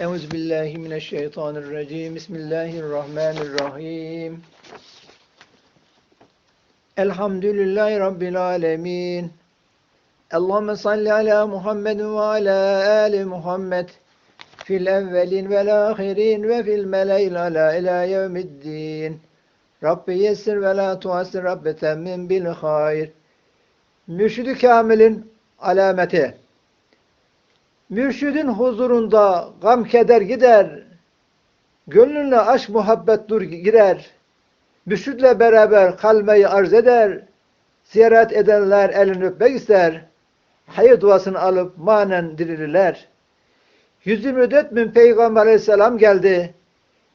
Euzu billahi mineşşeytanirracim. Bismillahirrahmanirrahim. Elhamdülillahi rabbil alamin. Allahumme salli ala Muhammed ve ala ali Muhammed fil evvelin vel ahirin ve fil meleil ala ila yevmiddin. Rabbi yessir ve la tuassir Rabbi temmin bil hayr. Mürşidi Kamil'in alameti. Mürşidin huzurunda gam keder gider. Gönlüne aşk muhabbet dur girer. Mürşidle beraber kalmeyi arz eder. Ziyaret edenler elini öpmek ister. Hayır duasını alıp manen dirilirler. 124 bin Peygamber aleyhisselam geldi.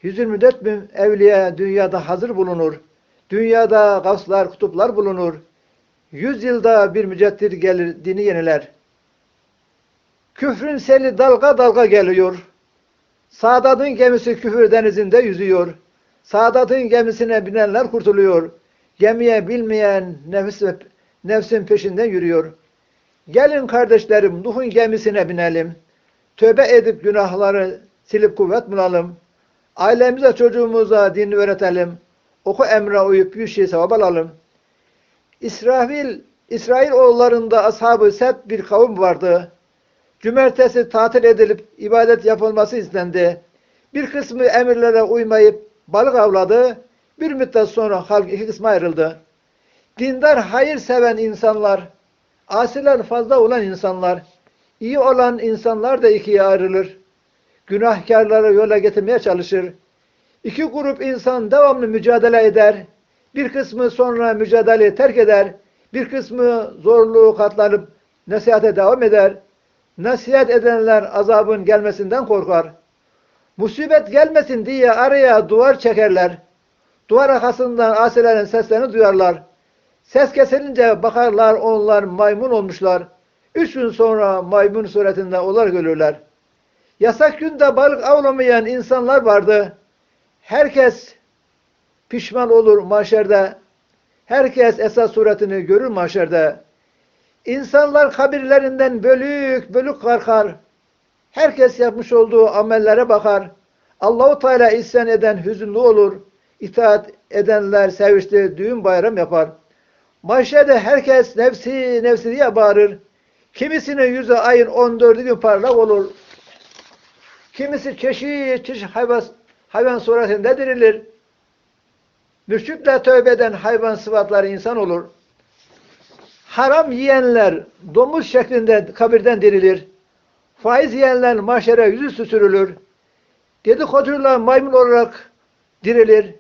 124 bin evliya dünyada hazır bulunur. Dünyada gavslar, kutuplar bulunur. Yüz yılda bir müceddir gelir, dini yeniler. Küfrün seli dalga dalga geliyor. Sadat'ın gemisi küfür denizinde yüzüyor. Sadat'ın gemisine binenler kurtuluyor. Gemiye bilmeyen nefis ve nefsin peşinden yürüyor. Gelin kardeşlerim Nuh'un gemisine binelim. Tövbe edip günahları silip kuvvet bulalım. Ailemize çocuğumuza dini öğretelim. Oku emre uyup bir şey sevap alalım. İsrafil, İsrail oğullarında ashabı sep bir kavim vardı. Cümertesi tatil edilip ibadet yapılması istendi. Bir kısmı emirlere uymayıp balık avladı. Bir müddet sonra halk iki kısma ayrıldı. Dindar, hayır seven insanlar, asiler fazla olan insanlar, iyi olan insanlar da ikiye ayrılır. Günahkarları yola getirmeye çalışır. İki grup insan devamlı mücadele eder. Bir kısmı sonra mücadeleyi terk eder. Bir kısmı zorluğu katlanıp nasihate devam eder. Nasihat edenler azabın gelmesinden korkar. Musibet gelmesin diye araya duvar çekerler. Duvar arkasından asilerin seslerini duyarlar. Ses kesilince bakarlar onlar maymun olmuşlar. Üç gün sonra maymun suretinde onlar görürler. Yasak günde balık avlamayan insanlar vardı. Herkes pişman olur mahşerde. Herkes esas suretini görür mahşerde. İnsanlar kabirlerinden bölük bölük kalkar. Herkes yapmış olduğu amellere bakar. Allahu Teala isyan eden hüzünlü olur. İtaat edenler sevinçli düğün bayram yapar. Mahşerde herkes nefsi nefsi diye bağırır. Kimisinin yüzü ayın 14 gün parlak olur. Kimisi çeşit çeşit hayvan, hayvan suretinde dirilir. Mürşitle tövbe eden hayvan sıfatları insan olur. Haram yiyenler domuz şeklinde kabirden dirilir. Faiz yiyenler mahşere yüzü süsürülür. Dedikoduyla maymun olarak dirilir.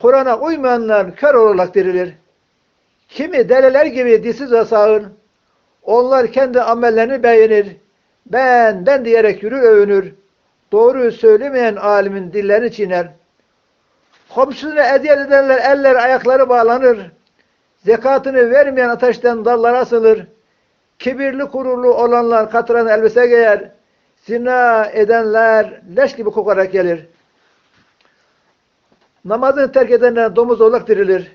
Kur'an'a uymayanlar kör olarak dirilir. Kimi deliler gibi dişsiz ve sağır. Onlar kendi amellerini beğenir. Ben, ben diyerek yürür övünür. Doğruyu söylemeyen alimin dillerini çiğner. Komşusuna eziyet edenler eller ayakları bağlanır. Zekatını vermeyen ateşten dallara asılır. Kibirli gururlu olanlar katıran elbise giyer. Zina edenler leş gibi kokarak gelir. Namazını terk edenler domuz olarak dirilir.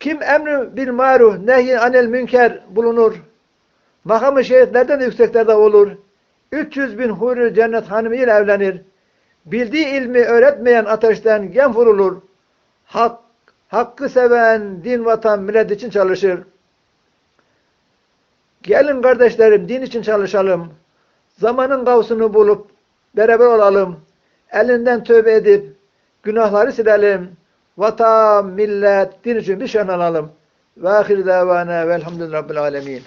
Kim emri bil maruf, nehyin anel münker bulunur. Makamı şehitlerden de yükseklerde olur. 300 bin huri cennet hanımı ile evlenir. Bildiği ilmi öğretmeyen ateşten gem vurulur. Hak, hakkı seven din, vatan, millet için çalışır. Gelin kardeşlerim din için çalışalım. Zamanın gavsunu bulup beraber olalım. Elinden tövbe edip günahları silelim. Vatan, millet, din için bir şan alalım. Ve ahir davana velhamdülillahi rabbil alemin.